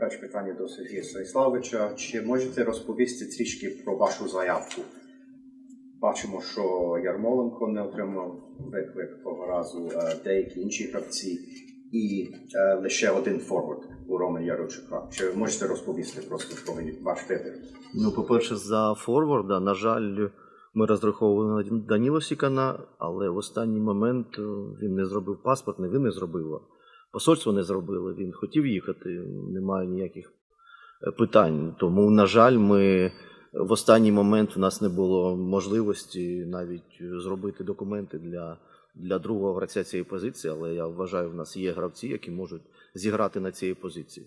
Перше питання до Сергія Станіславовича. Чи можете розповісти трішки про вашу заявку? Бачимо, що Ярмоленко не отримав виклик того разу, е, деякі інші гравці і е, лише один форвард у Роми Ярочука. Чи можете розповісти просто про ваш вибір? Ну, по-перше, за форварда, на жаль, ми розраховували на Даніло Сікана, але в останній момент е, він не зробив паспорт, не він не зробив, посольство не зробило. Він хотів їхати, немає ніяких е, питань. Тому, на жаль, ми в останній момент в нас не було можливості навіть зробити документи для, для другого гравця цієї позиції, але я вважаю, в нас є гравці, які можуть зіграти на цій позиції.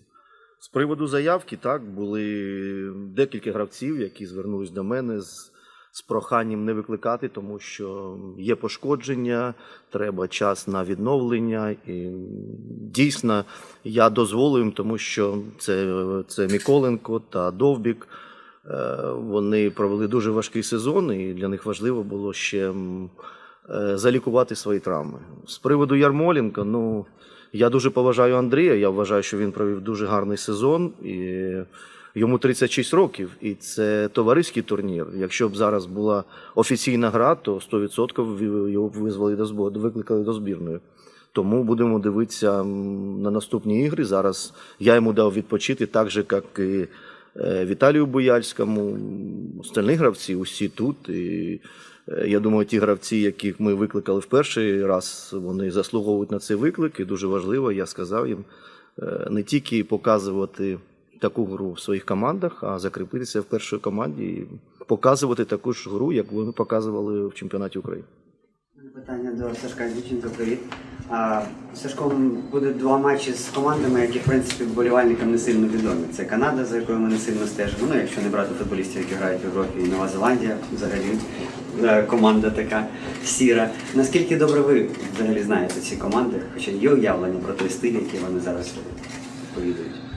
З приводу заявки, так, були декілька гравців, які звернулись до мене з, з проханням не викликати, тому що є пошкодження, треба час на відновлення. І дійсно я дозволив тому що це, це Міколенко та Довбік. Е, Вони провели дуже важкий сезон, і для них важливо було ще е, залікувати свої травми. З приводу Ярмоленка, ну. Я дуже поважаю Андрія. Я вважаю, що він провів дуже гарний сезон. І йому 36 років, і це товариський турнір. Якщо б зараз була офіційна гра, то 100% його б визвали до збору, викликали до збірної. Тому будемо дивитися на наступні ігри. Зараз я йому дав відпочити так же, як і е, Віталію Бояльському, остальні гравці, усі тут. І е, я думаю, ті гравці, яких ми викликали в перший раз, вони заслуговують на цей виклик. І дуже важливо, я сказав їм е, не тільки показувати таку гру в своїх командах, а закріпитися в першій команді і показувати таку ж гру, як вони показували в чемпіонаті України. Питання до Сашка Дівченко, привіт. Сашко, буде два матчі з командами, які, в принципі, вболівальникам не сильно відомі. Це Канада, за якою ми не сильно стежимо. Ну, якщо не брати футболістів, які грають в Європі, і Нова Зеландія, взагалі е, команда така сіра. Наскільки добре ви взагалі знаєте ці команди? Хоча є уявлення про той стиль, який вони зараз повідують?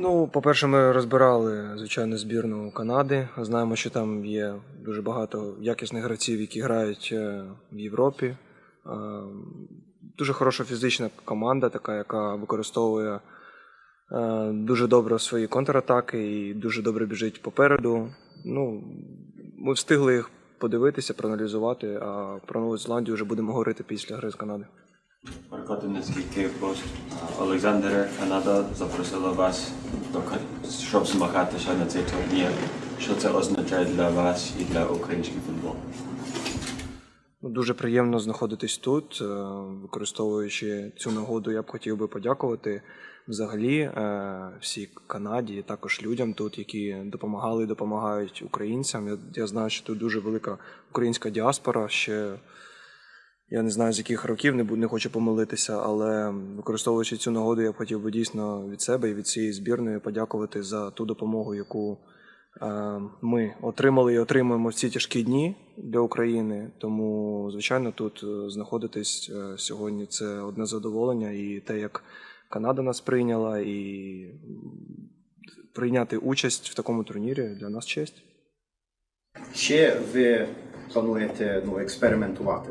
Ну, по-перше, ми розбирали звичайно збірну Канади. Знаємо, що там є дуже багато якісних гравців, які грають е, в Європі. Е, Дуже хороша фізична команда, така, яка використовує е, дуже добре свої контратаки і дуже добре біжить попереду. Ну, ми встигли їх подивитися, проаналізувати, а про Нову Зеландію вже будемо говорити після гри з Канади. Маркотинецький пост. Олександре, Канада запросила вас, до щоб змагатися на цей турнір. Що це означає для вас і для українського футболу? Ну, Дуже приємно знаходитись тут. Е, Використовуючи цю нагоду, я б хотів би подякувати взагалі е, всій Канаді, також людям тут, які допомагали і допомагають українцям. Я знаю, що тут дуже велика українська діаспора. Ще я не знаю з яких років, не, не хочу помилитися, але використовуючи цю нагоду, я б хотів би дійсно від себе і від цієї збірної подякувати за ту допомогу, яку е, ми отримали і отримуємо в ці тяжкі дні для України. Тому, звичайно, тут е, знаходитись е, сьогодні це одне задоволення, і те, як Канада нас прийняла, і прийняти участь в такому турнірі для нас честь. Чи ви плануєте ну, експериментувати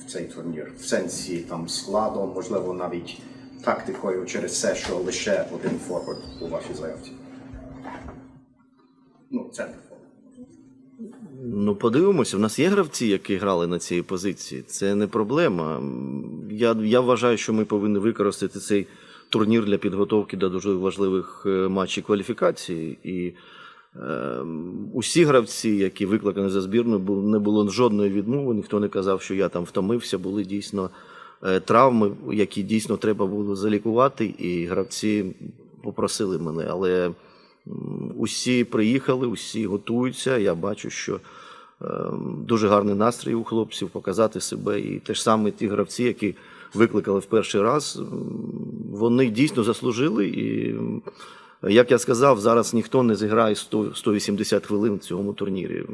в цей турнір? В сенсі там складом, можливо, навіть тактикою через те, що лише один форвард у вашій заявці? Ну, центр. Ну, подивимося, в нас є гравці, які грали на цій позиції. Це не проблема. Я, я вважаю, що ми повинні використати цей турнір для підготовки до дуже важливих е, матчів кваліфікації. І усі гравці, які викликані за збірну, не було жодної відмови. Ніхто не казав, що я там втомився. Були дійсно е, травми, які дійсно треба було залікувати, і гравці попросили мене. Але усі приїхали, усі готуються. Я бачу, що е, дуже гарний настрій у хлопців показати себе. І те ж саме ті гравці, які викликали в перший раз, вони дійсно заслужили. І, як я сказав, зараз ніхто не зіграє 100, 180 хвилин в цьому турнірі.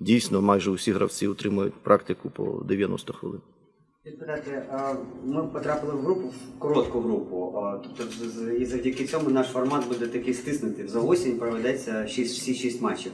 Дійсно, майже усі гравці отримують практику по 90 хвилин. Відповідати, ми потрапили в групу, в коротку групу. Тобто, і завдяки цьому наш формат буде такий стиснутий. За осінь проведеться шість, всі шість матчів.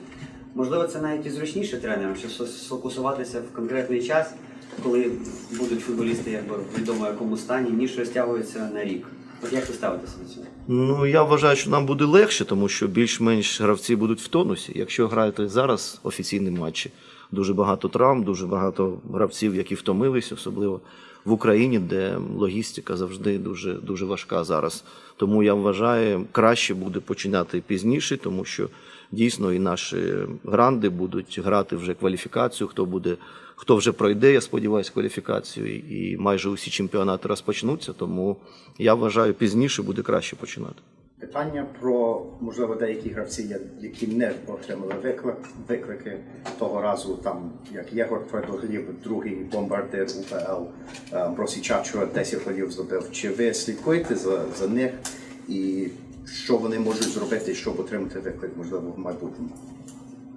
Можливо, це навіть і зручніше тренерам, щоб сфокусуватися в конкретний час, коли будуть футболісти якби відомо якому стані, ніж розтягуються на рік. От як ви ставитеся до цього? Ну, я вважаю, що нам буде легше, тому що більш-менш гравці будуть в тонусі. Якщо граєте зараз офіційні матчі, дуже багато травм, дуже багато гравців, які втомились, особливо в Україні, де логістика завжди дуже, дуже важка зараз. Тому я вважаю, краще буде починати пізніше, тому що дійсно і наші гранди будуть грати вже кваліфікацію. Хто буде, хто вже пройде, я сподіваюся, кваліфікацію, і майже усі чемпіонати розпочнуться. Тому я вважаю, пізніше буде краще починати. Питання про можливо деякі гравці, які не отримали виклик, виклики того разу, там як Єгор Твердогліб, другий бомбардир УПЛ, е, Бросі Чачура 10 голів забив. Чи ви слідкуєте за, за них і що вони можуть зробити, щоб отримати виклик, можливо, в майбутньому?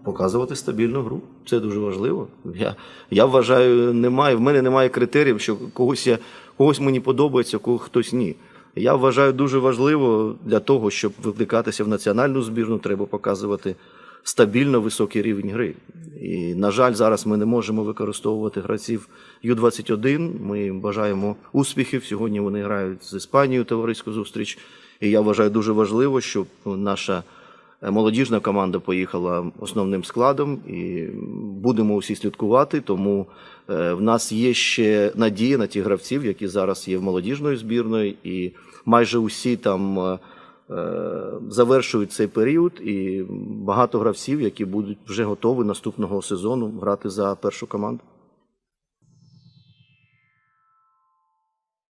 показувати стабільну гру. Це дуже важливо. Я, я вважаю, немає, в мене немає критеріїв, що когось, я, когось мені подобається, кого хтось ні. Я вважаю дуже важливо для того, щоб викликатися в національну збірну, треба показувати стабільно високий рівень гри. І, на жаль, зараз ми не можемо використовувати гравців Ю-21. Ми бажаємо успіхів. Сьогодні вони грають з Іспанією товариську зустріч. І я вважаю дуже важливо, щоб наша Е, Молодіжна команда поїхала основним складом і будемо усі слідкувати. Тому е, в нас є ще надія на ті гравців, які зараз є в молодіжної збірної, і майже усі там е, е, завершують цей період. І багато гравців, які будуть вже готові наступного сезону грати за першу команду.